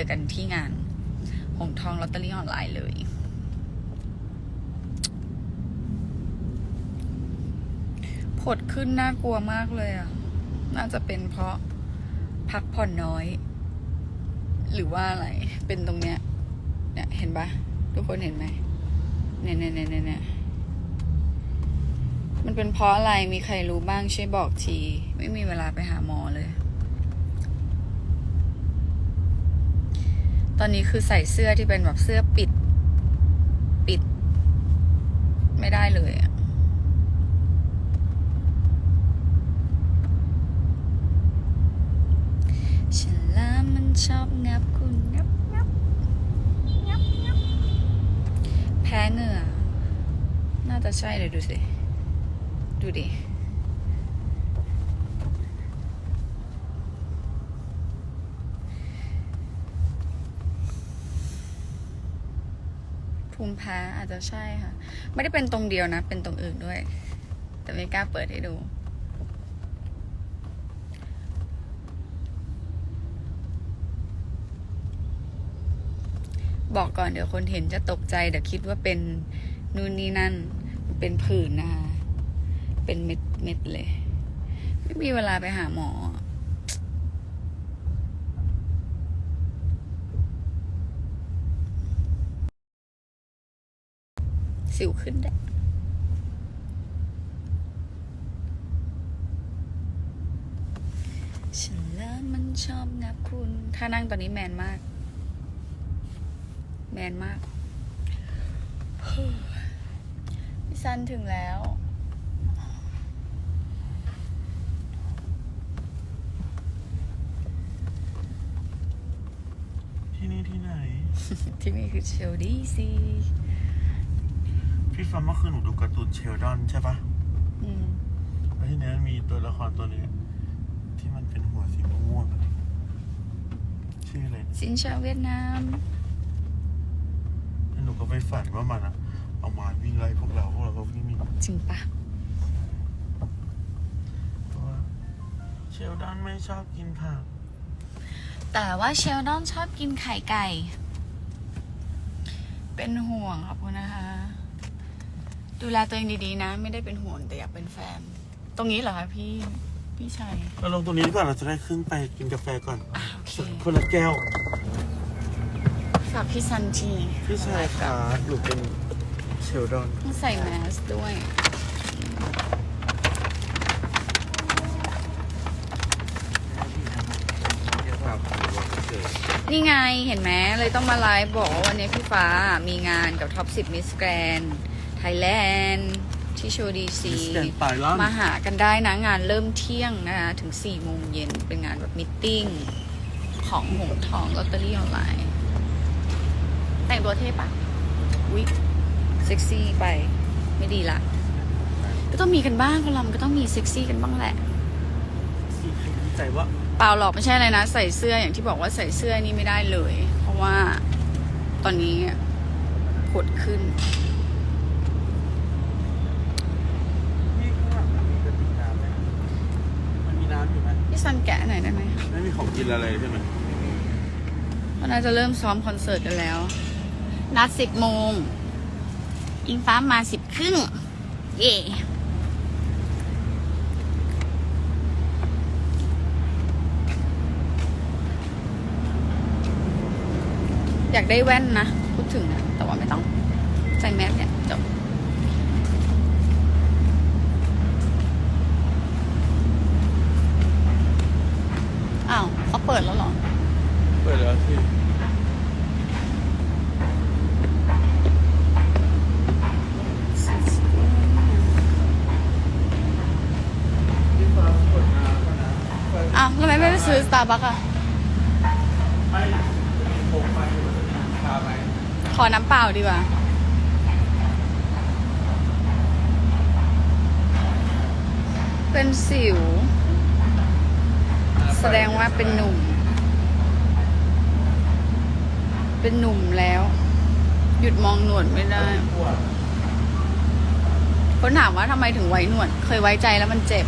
จอกันที่งานหงทองลอตเตอรี่ออนไลน์เลยผดขึ้นน่ากลัวมากเลยอะ น่าจะเป็นเพราะพักผ่อนน้อย หรือว่าอะไร เป็นตรงเนี้ย เนี่ยเห็นปะทุกคนเห็นไหมเนี่ยเนี่ยเนี่ยเนี่ยเนี่ยมันเป็นเพราะอะไรมีใครรู้บ้างช่วยบอกที ไม่มีเวลาไปหาหมอเลย ตอนนี้คือใส่เสื้อที่เป็นแบบเสื้อปิด ปิด ไม่ได้เลยอะฉลามมันชอบงับคุณงับงับงับงับแพ้เหงื่อ น่าจะใช่เลยดูสิ ดูดิ ภูมิแพ้อาจจะใช่ค่ะ ไม่ได้เป็นตรงเดียวนะ เป็นตรงอื่นด้วย แต่ไม่กล้าเปิดให้ดู บอกก่อนเดี๋ยวคนเห็นจะตกใจ เดี๋ยวคิดว่าเป็นนู่นนี่นั่น เป็นผื่นนะคะเป็นเม็ดเม็ดเลย ไม่มีเวลาไปหาหมอ สิวขึ้นได้ฉันแล้วมันชอบงับคุณ ถ้านั่งตอนนี้แมนมาก แมนมากพี่ซันถึงแล้วที่นี่ที่ไหน ที่นี่คือเชลดีซี พี่ฟังเมื่อคืนหนูดูการ์ตูนเชลดอนใช่ปะอืมแล้วที่นี้มันมีตัวละครตัวหนึงที่มันเป็นหัวสีม่วงๆอะชื่ออะไรนะสินชาวเวียดนาม แล้วหนูก็ไปฝันว่ามันอะเอามาวิ่งไล่พวกเราพวกเราก็วิ่งหนีจริงปะเพราะว่าเชลดอนไม่ชอบกินผักแต่ว่าเชลดอนชอบกินไข่ไก่ เป็นห่วงขอบคุณนะคะ ดูแลตัวเองดีๆนะ ไม่ได้เป็นห่วงแต่อยากเป็นแฟน ตรงนี้เหรอคะพี่พี่ชัยเราลงตรงนี้ดีกว่าเราจะได้ขึ้นไปกินกาแฟก่อน อะโอเคคนละแก้ว ฝากพี่ซันทีพี่ชายขาหนูเป็นเชลดอน ต้องใส่แมสด้วย นี่ไงเห็นไหมเลยต้องมาไลฟ์บอกว่าวันนี้พี่ฟ้ามีงานกับท็อป10มิสแกรน ไทยแลนด์ที่โชว์ดีซีมิสแกรนด์ปลายล้านมาหากันได้นะงานเริ่มเที่ยงนะคะถึง4โมงเย็นเป็นงานแบบมิทติ้งของหงทองลอตเตอรี่ออนไลน์ แต่งตัวเท่ปะวิเซ็กซี่ไปไม่ดีละ ก็ต้องมีกันบ้างคนเรามันก็ต้องมีเซ็กซี่กันบ้างแหละสีใครดีใจว่าเปล่าหรอกไม่ใช่อะไรนะ ใส่เสื้ออย่างที่บอกว่าใส่เสื้อนี่ไม่ได้เลย เพราะว่าตอนนี้ผดขึ้นนี่ข้างหลังมันมีกระติกน้ำไหมมันมีน้ำอยู่ไหม พี่ ซันแกะหน่อยได้ไหมไม่มีของกินอะไรใช่ไหมเพราะน่าจะเริ่มซ้อมคอนเสิร์ตกันแล้ว นัดสิบโมง อิงฟ้ามาสิบครึ่ง เย่อยากได้แว่นนะ พูดถึงนะแต่ว่าไม่ต้อง ใส่แมสเนี่ยจบ อ้าว เขาเปิดแล้วเหรอ เปิดแล้วสิพี่ฟ้ากดน้ำก่อนนะไฟอ้าวทำไมไม่ไปซื้อสตาร์บัคอะไม่โคมไฟอยู่มันจะมีราคาไหมขอน้ำเปล่าดีกว่า เป็นสิว แสดงว่าเป็นหนุ่ม เป็นหนุ่มแล้ว หยุดมองหนวดไม่ได้ คนถามว่าทำไมถึงไว้หนวด เคยไว้ใจแล้วมันเจ็บ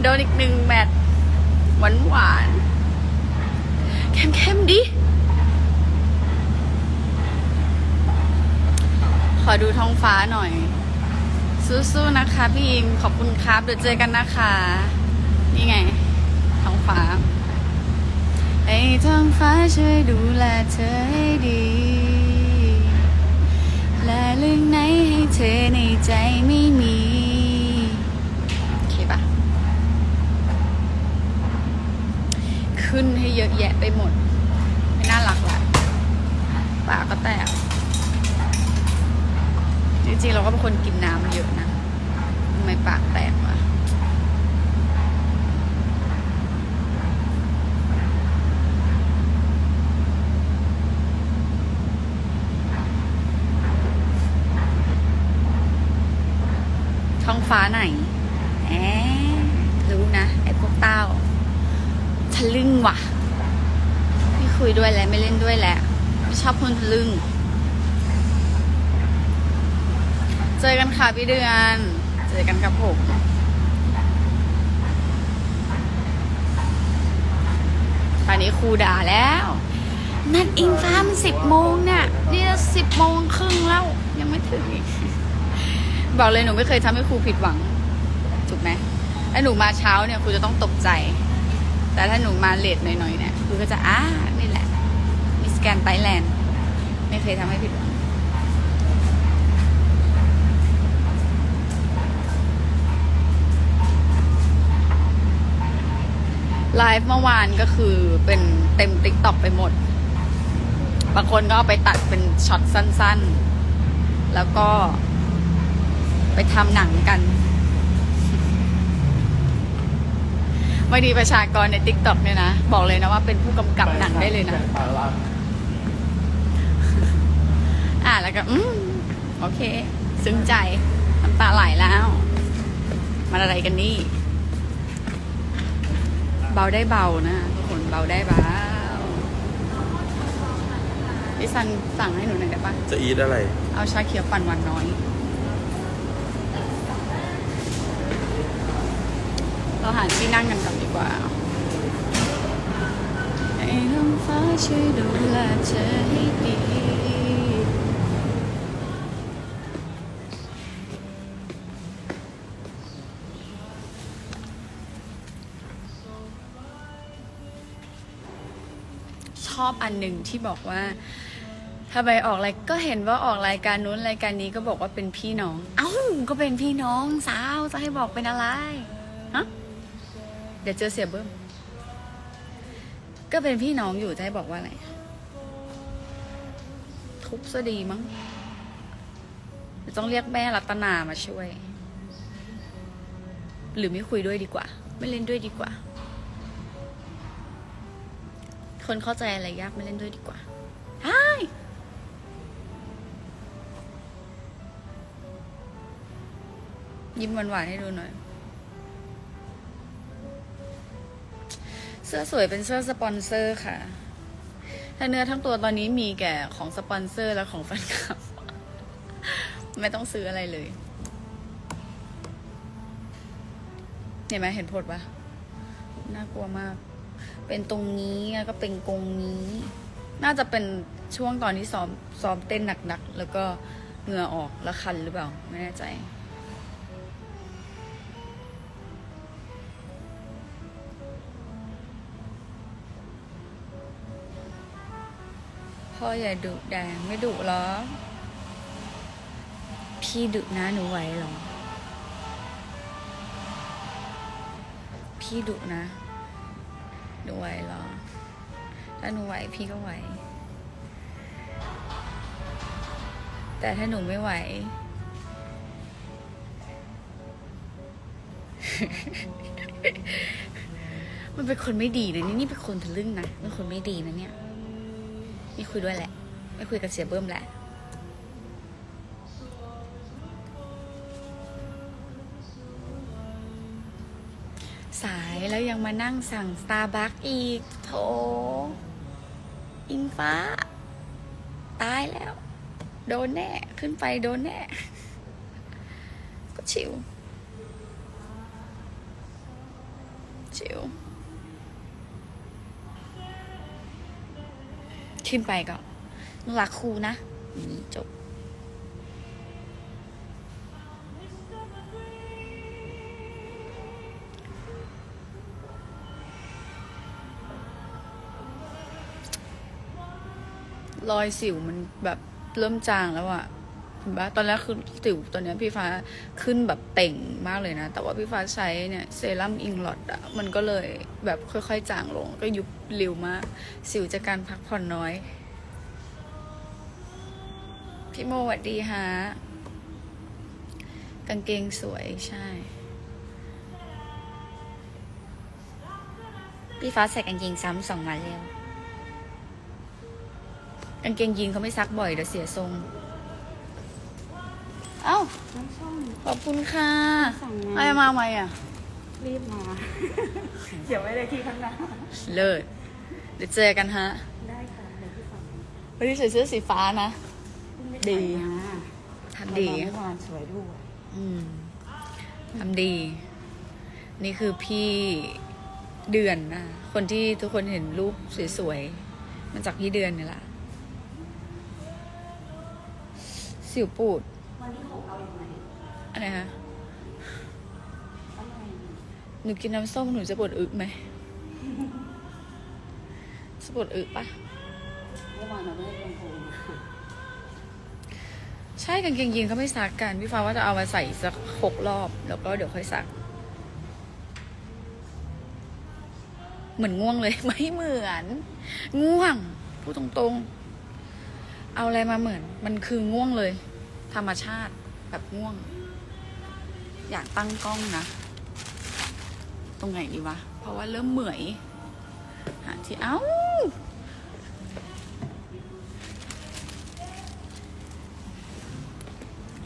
โดนอีกหนึ่งแมตช์หวานหวานๆเข้มๆดิ ขอดูท้องฟ้าหน่อย สู้ๆนะคะพี่อิงขอบคุณครับเดี๋ยวเจอกันนะคะ นี่ไงท้องฟ้าไอ้ท้องฟ้าช่วยดูแลเธอให้ดี และเรื่องไหนให้เธอในใจไม่มีโอเคปะขึ้นให้เยอะแยะไปหมด ไม่น่ารักละปากก็แตก จริงๆ เราก็เป็นคนกินน้ำเยอะนะทำไมปากแตกวะท้องฟ้าไหนแหมรู้นะ ไอ้พวกเต้าทะลึ่งว่ะ ไม่คุยด้วยแล้วไม่เล่นด้วยแล้วไม่ชอบคนทะลึ่ง เจอกันค่ะพี่เดือน เจอกันครับผมตอนนี้ครูด่าแล้ว นัดอิงฟ้ามันสิบโมงเนี่ยนี่สิบโมงครึ่งแล้ว ยังไม่ถึงอีกบอกเลยหนูไม่เคยทำให้ครูผิดหวังถูกไหมถ้าหนูมาเช้าเนี่ยครูจะต้องตกใจ แต่ถ้าหนูมาเลทหน่อยๆเนี่ยครูก็จะอ้านี่แหละมิสแกนไทยแลนด์ไม่เคยทำให้ผิดหวัง ไลฟ์เมื่อวานก็คือเป็นเต็มติ๊กต็อกไปหมด บางคนก็เอาไปตัดเป็นช็อตสั้นๆ แล้วก็ไปทำหนังกันบางทีประชากรในติ๊กต็อกเนี่ยนะ บอกเลยนะว่าเป็นผู้กำกับหนังได้เลยนะ อ่าแล้วก็ อืม โอเค ซึ้งใจ น้ำตาไหลแล้ว มันอะไรกันนี่ เบาได้เบานะทุกคนเบาได้เบาพี่ซันสั่งให้หนูหน่อยได้ปะจะอีทอะไร เอาชาเขียวปั่นหวานน้อย เราหาที่นั่งกันก่อนดีกว่าให้ท้องฟ้าช่วยดูแลเธอให้ดี นหนึ่งที่บอกว่าทำไมออกอะไรก็เห็นว่าออกรายการนู้นรายการนี้ก็บอกว่าเป็นพี่น้อง เอ้าก็เป็นพี่น้องสาวจะให้บอกเป็นอะไรฮะเดี๋ยวเจอเสียเบิ้มก็เป็นพี่น้องอยู่จะให้บอกว่าอะไรทุบซะดีมั้งต้องเรียกแม่รัตนามาช่วย หรือไม่คุยด้วยดีกว่า ไม่เล่นด้วยดีกว่า คนเข้าใจอะไรยากไม่เล่นด้วยดีกว่าใช่ยิ้มหวานๆให้ดูหน่อย เสื้อสวยเป็นเสื้อสปอนเซอร์ค่ะถ้าเนื้อทั้งตัวตอนนี้มีแก่ของสปอนเซอร์และของแฟนคลับ ไม่ต้องซื้ออะไรเลย เห็นไหมเห็นผลปะน่ากลัวมาก เป็นตรงนี้แล้วก็เป็นกรงนี้ น่าจะเป็นช่วงตอนที่ซ้อมซ้อมเต้นหนักๆ แล้วก็เหงื่อออกแล้วคันหรือเปล่า ไม่แน่ใจพ่ออย่าดุแดงไม่ดุหรอ พี่ดุนะหนูไหวหรอ พี่ดุนะ หนูไหวเหรอ ถ้าหนูไหวพี่ก็ไหว แต่ถ้าหนูไม่ไหว มันเป็นคนไม่ดีนะนี่นี่เป็นคนทะลึ่งนะเป็นคนไม่ดีนะเนี่ย ไม่คุยด้วยแหละ ไม่คุยกับเสียเบิ้มแหละ แล้วยังมานั่งสั่งสตาร์บัคอีก โถ อิงฟ้า ตายแล้ว โดนแน่ ขึ้นไปโดนแน่ ก็ชิว ชิว ขึ้นไปก่อนรักครูนะ นี่จบ รอยสิวมันแบบเริ่มจางแล้วอะเห็นปะตอนแรกคือสิวตัวเนี้ยพี่ฟ้าขึ้นแบบเต่งมากเลยนะ แต่ว่าพี่ฟ้าใช้เนี่ยเซรั่มอิงลอดอะมันก็เลยแบบค่อยๆ จางลง ก็ยุบเร็วมาก สิวจากการพักผ่อนน้อย พี่โมสวัสดีฮะ กางเกงสวยใช่ พี่ฟ้าใส่กางเกงซ้ำสองวันแล้ว กางเกงยีนเขาไม่ซักบ่อยเดี๋ยวเสียทรง เอ้า น้ำส้ม ขอบคุณค่ะสั่งงานอะไรมาไหมอะ รีบมา เดี๋ยวไม่ได้ที่ข้างหน้า เลิศเดี๋ยวเจอกันฮะได้ค่ะเดี๋ยวพี่ฟังวันนี้ใส่เสื้อสีฟ้านะ ดี ทำดี เมื่อวานสวยด้วยอืมทำดี นี่คือพี่เดือนนะ คนที่ทุกคนเห็นรูปสวยๆมันจากพี่เดือนนี่แหละ สิวปูดวันที่หกเอาอยู่ไหนอะไรคะอะไรหนูกินน้ำส้มหนูจะปวดอึไหมจะปวดอึปะเมื่อวานเราไม่ได้ลงทุนใช่กางเกงยีนเขาไม่ซักกันพี่ฟ้าว่าจะเอามาใส่สักหกรอบ แล้วก็เดี๋ยวค่อยซัก เหมือนง่วงเลยไม่เหมือน ง่วงพูดตรงๆ เอาอะไรมาเหมือน มันคือง่วงเลย ธรรมชาติแบบง่วง อยากตั้งกล้องนะ ตรงไหนดีวะ เพราะว่าเริ่มเหมื่อยหาที่เอ้า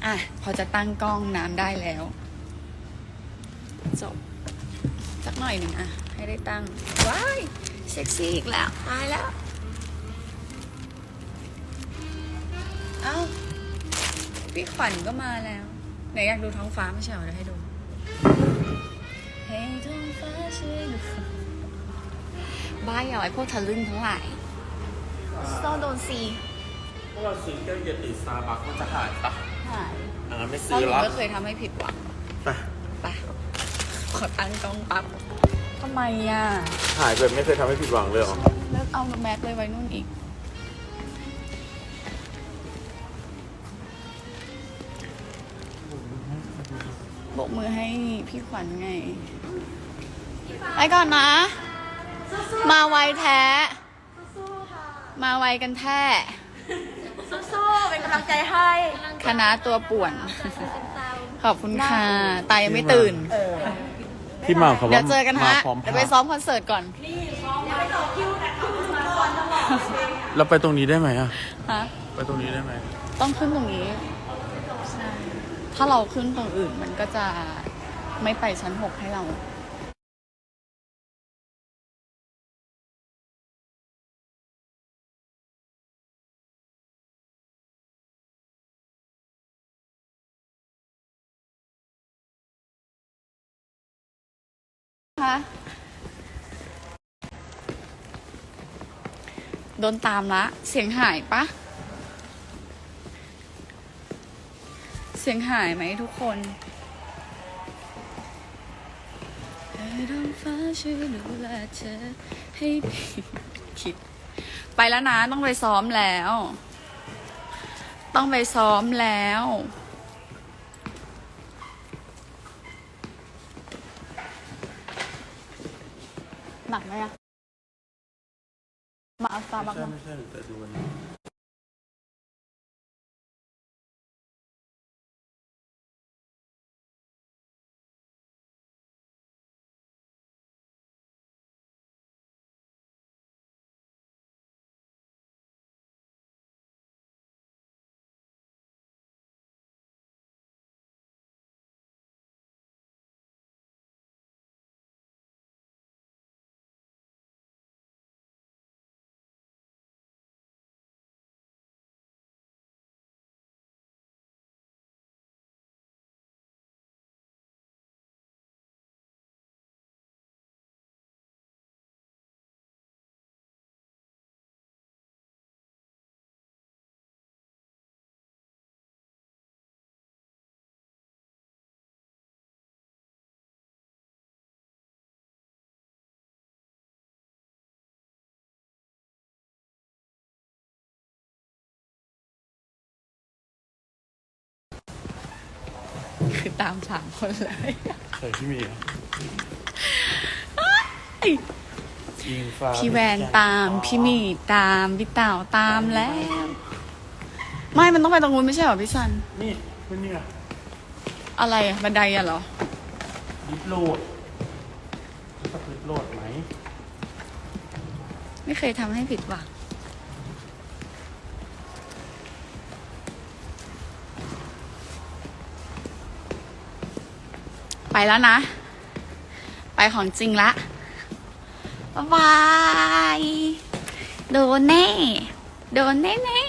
อะ พอจะตั้งกล้องน้ำได้แล้ว จบ สักหน่อยหนึ่งอะ ให้ได้ตั้ง ว้าย เซ็กซี่อีกแล้ว ตายแล้ว พี่ขวัญก็มาแล้ว ไหนอยากดูท้องฟ้าไม่ใช่เหรอเดี๋ยวให้ดูให้ท้องฟ้าช่วยดูบ้าอย่าไอ้พวกทะลึ่งทั้งหลายโซโดนซีถ้าเราซื้อแก้วเย็นหรือซาบักมันจะหายปะหายอ่าไม่เพซื้ราะอหนูละไม่เคยทำให้ผิดหวังไปไปขอตั้งกล้องปั๊บทำไมอะหายแบบไม่เคยทำให้ผิดหวังเลยเหรอแล้วเอาแม็กเลยไว้นู่นอีก บกมือให้พี่ขวัญไง ไปก่อนนะ มาไวแท้ มาไวกันแท้ สู้ๆเป็นกำลังใจให้คณะตัวป่วน ขอบคุณค่ะ ตายยังไม่ตื่นที่มาของเดี๋ยวเจอกันมาฮะพร้อมเดี๋ยวไปซ้อมคอนเสิร์ตก่อน เราไปตรงนี้ได้ไหมอะฮะ ไปตรงนี้ได้ไหมต้องขึ้นตรงนี้ใช่ ถ้าเราขึ้นตรงอื่นมันก็จะไม่ไปชั้นหกให้เราคะโดนตามละ เสียงหายปะ สียงหายไหมทุกคนให้ท้องฟ้าช่วยดูแลเธอให้ดีคิด ไปแล้วนะ ต้องไปซ้อมแล้ว ต้องไปซ้อมแล้วหนักไหมอะมาเอาสตาร์บัคใช่ไม่ใช่แต่ดูวันนี้ คือตามสามคนเลยเคยพี่มีเหรอเอ้ยอิงฟ้าพี่แวนตามพี่หมีตาม พี่เต่าตามแล้ว ไม่มันต้องไปตรงนู้นไม่ใช่เหรอพี่ซัน นี่เป็นเนี่ยอะไรอะบันไดอะเหรอลิฟต์โหลดสักลิฟต์โหลดไหม ไม่เคยทำให้ผิดหวัง ไปแล้วนะ ไปของจริงละบาย โดนแน่ โดนแน่แน่